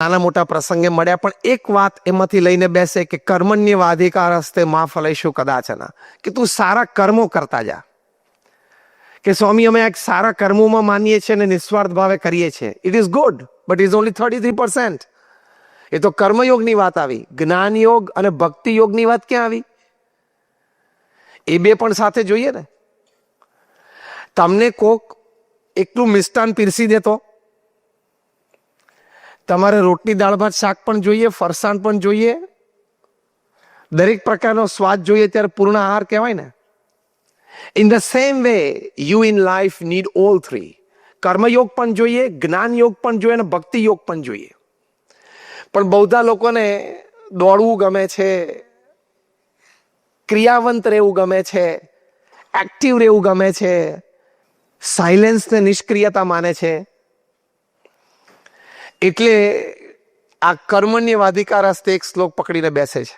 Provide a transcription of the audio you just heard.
નાના મોટા પ્રસંગે મળ્યા, પણ એક વાત એમાંથી લઈને બેસે કે કર્મણ્ય વાધિકાર હસ્તે માં ફલેશું કદાચના કે તું સારા કર્મો કરતા જા. કે સ્વામી, અમે એક સારા કર્મોમાં માનીએ છીએ અને નિસ્વાર્થ ભાવે કરીએ છીએ. It is good but is only thirty three percent એ તો કર્મયોગની વાત આવી. જ્ઞાન યોગ અને ભક્તિ યોગની વાત ક્યાં આવી? એ બે પણ સાથે જોઈએ ને. તમને કોક એકલું મિષ્ટાન પીરસી દેતો તમારે રોટલી, દાળ, ભાત, શાક પણ જોઈએ, ફરસાણ પણ જોઈએ. દરેક પ્રકારનો સ્વાદ જોઈએ ત્યારે પૂર્ણ આહાર કહેવાય ને. In the same way you in life need all three કર્મયોગ પણ જોઈએ જ્ઞાન યોગ પણ જોઈએ અને ભક્તિ યોગ પણ જોઈએ. પણ બૌદ્ધા લોકોને દોડવું ગમે છે, ક્રિયાવંત રહેવું ગમે છે એક્ટિવ રહેવું ગમે છે સાયલેન્સને નિષ્ક્રિયતા માને છે. એટલે આ કર્મણ્ય વાધિકાર હસ્તે એક શ્લોક પકડીને બેસે છે.